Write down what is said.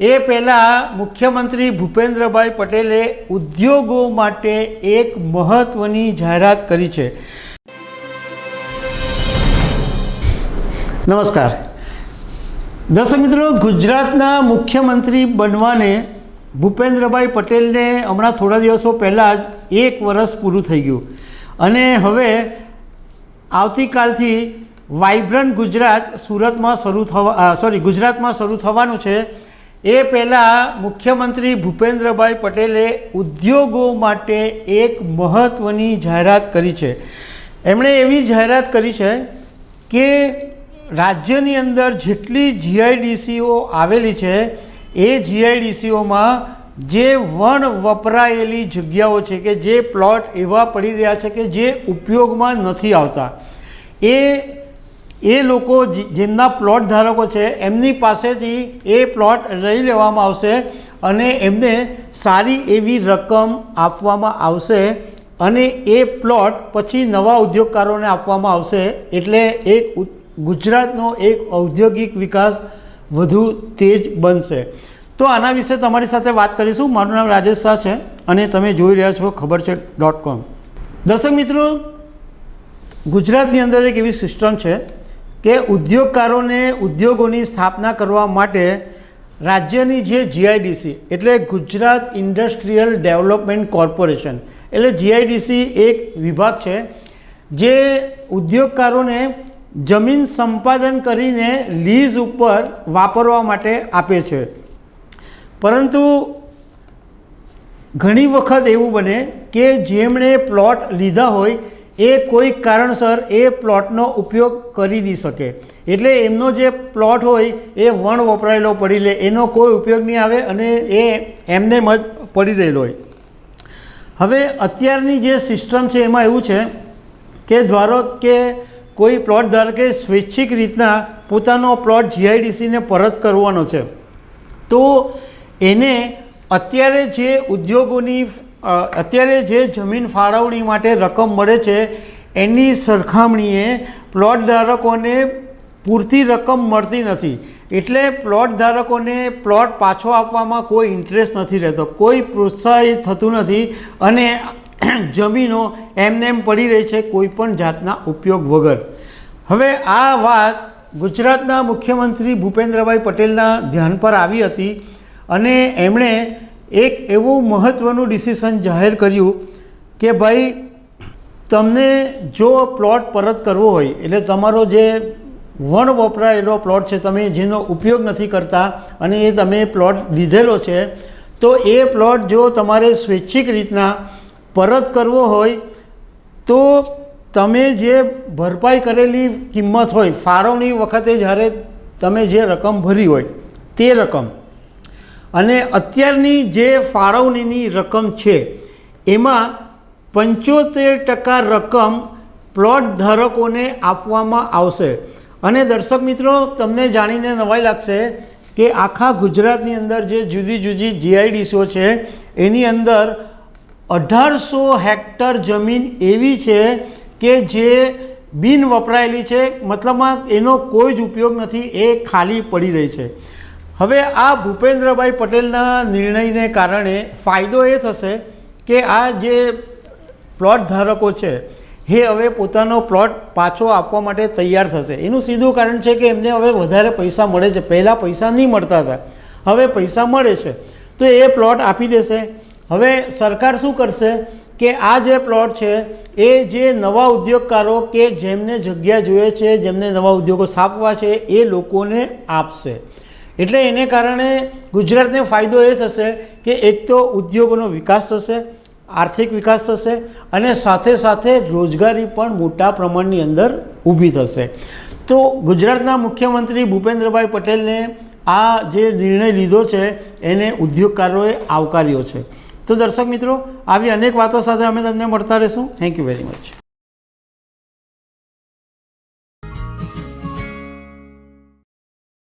એ પહેલાં મુખ્યમંત્રી ભૂપેન્દ્રભાઈ પટેલે ઉદ્યોગો માટે એક મહત્ત્વની જાહેરાત કરી છે. નમસ્કાર. દર્શક મિત્રો, ગુજરાતના મુખ્યમંત્રી બનવાને ભૂપેન્દ્રભાઈ પટેલને હમણાં થોડા દિવસો પહેલાં જ એક વર્ષ પૂરું થઈ ગયું. અને હવે આવતીકાલથી વાઇબ્રન્ટ ગુજરાત સુરતમાં શરૂ થવા સોરી, ગુજરાતમાં શરૂ થવાનું છે. એ પહેલાં મુખ્યમંત્રી ભૂપેન્દ્રભાઈ પટેલે ઉદ્યોગો માટે એક મહત્ત્વની જાહેરાત કરી છે. એમણે એવી જાહેરાત કરી છે કે રાજ્યની અંદર જેટલી જીઆઈડીસીઓ આવેલી છે, એ જીઆઈડીસીઓમાં જે વણ વપરાયેલી જગ્યાઓ છે કે જે પ્લોટ એવા પડી રહ્યા છે કે જે ઉપયોગમાં નથી આવતા, એ એ લોકો જેમના પ્લોટ ધારકો છે, એમની પાસેથી એ પ્લોટ લઈ લેવામાં આવશે અને એમને સારી એવી રકમ આપવામાં આવશે અને એ પ્લોટ પછી નવા ઉદ્યોગકારોને આપવામાં આવશે. એટલે એક ગુજરાતનો એક ઔદ્યોગિક વિકાસ વધુ તેજ બનશે. તો આના વિશે તમારી સાથે વાત કરીશું. મારું નામ રાજેશ શાહ છે અને તમે જોઈ રહ્યા છો ખબર છે ડોટ કોમ દર્શક મિત્રો, ગુજરાતની અંદર એક એવી સિસ્ટમ છે કે ઉદ્યોગકારોને ઉદ્યોગોની સ્થાપના કરવા માટે રાજ્યની જે જીઆઈડીસી એટલે ગુજરાત ઇન્ડસ્ટ્રીયલ ડેવલપમેન્ટ કોર્પોરેશન એટલે જીઆઈડીસી એક વિભાગ છે, જે ઉદ્યોગકારોને જમીન સંપાદન કરીને લીઝ ઉપર વાપરવા માટે આપે છે. પરંતુ ઘણી વખત એવું બને કે જેમણે પ્લોટ લીધા હોય એ કોઈ કારણસર એ પ્લોટનો ઉપયોગ કરી નહીં શકે. એટલે એમનો જે પ્લોટ હોય એ વણ વપરાયેલો પડી લે, એનો કોઈ ઉપયોગ નહીં આવે અને એ એમને જ પડી રહેલો હોય. હવે અત્યારની જે સિસ્ટમ છે એમાં એવું છે કે ધારો કે કોઈ પ્લોટ ધારો કે સ્વૈચ્છિક રીતના પોતાનો પ્લોટ જીઆઈડીસીને પરત કરવાનો છે, તો એને અત્યારે જે ઉદ્યોગોની અત્યારે જે જમીન ફાળવણી માટે રકમ મળે છે, એની સરખામણીએ પ્લોટ ધારકોને પૂરતી રકમ મળતી નથી. એટલે પ્લોટ ધારકોને પ્લોટ પાછો આપવામાં કોઈ ઇન્ટરેસ્ટ નથી રહેતો, કોઈ પ્રોત્સાહિત થતું નથી અને જમીનો એમને એમ પડી રહી છે કોઈ પણ જાતના ઉપયોગ વગર. હવે આ વાત ગુજરાતના મુખ્યમંત્રી ભૂપેન્દ્રભાઈ પટેલના ધ્યાન પર આવી હતી અને એમણે એક એવું મહત્ત્વનું ડિસિઝન જાહેર કર્યું કે ભાઈ, તમને જો પ્લોટ પરત કરવો હોય, એટલે તમારો જે વણ વપરાયેલો પ્લોટ છે, તમે જેનો ઉપયોગ નથી કરતા અને એ તમે પ્લોટ લીધેલો છે, તો એ પ્લોટ જો તમારે સ્વૈચ્છિક રીતના પરત કરવો હોય, તો તમે જે ભરપાઈ કરેલી કિંમત હોય, ફાળવણી વખતે જ્યારે તમે જે રકમ ભરી હોય, તે રકમ અને અત્યારની જે ફાળવણીની રકમ છે, એમાં પંચોતેર ટકા રકમ પ્લોટ ધારકોને આપવામાં આવશે. અને દર્શક મિત્રો, તમને જાણીને નવાઈ લાગશે કે આખા ગુજરાતની અંદર જે જુદી જુદી જીઆઈડીસીઓ છે, એની અંદર અઢારસો હેક્ટર જમીન એવી છે કે જે બિન વપરાયેલી છે મતલબમાં એનો કોઈ જ ઉપયોગ નથી, એ ખાલી પડી રહી છે. હવે આ ભૂપેન્દ્રભાઈ પટેલના નિર્ણયને કારણે ફાયદો એ થશે કે આ જે પ્લોટ ધારકો છે, એ હવે પોતાનો પ્લોટ પાછો આપવા માટે તૈયાર થશે. એનું સીધું કારણ છે કે એમને હવે વધારે પૈસા મળે છે. પહેલાં પૈસા નહીં મળતા હતા. હવે પૈસા મળે છે. તો એ પ્લોટ આપી દેશે. હવે સરકાર શું કરશે કે આ જે પ્લોટ છે, એ જે નવા ઉદ્યોગકારો કે જેમને જગ્યા જોઈએ છે, જેમને નવા ઉદ્યોગો સ્થાપવા છે, એ લોકોને આપશે. એટલે એને કારણે ગુજરાતને ફાયદો એ થશે કે એક તો ઉદ્યોગોનો વિકાસ થશે, આર્થિક વિકાસ થશે અને સાથે સાથે રોજગારી પણ મોટા પ્રમાણની અંદર ઊભી થશે. તો ગુજરાતના મુખ્યમંત્રી ભૂપેન્દ્રભાઈ પટેલને આ જે નિર્ણય લીધો છે એને ઉદ્યોગકારોએ આવકાર્યો છે. તો દર્શક મિત્રો, આવી અનેક વાતો સાથે અમે તમને મળતા રહીશું. Thank you very much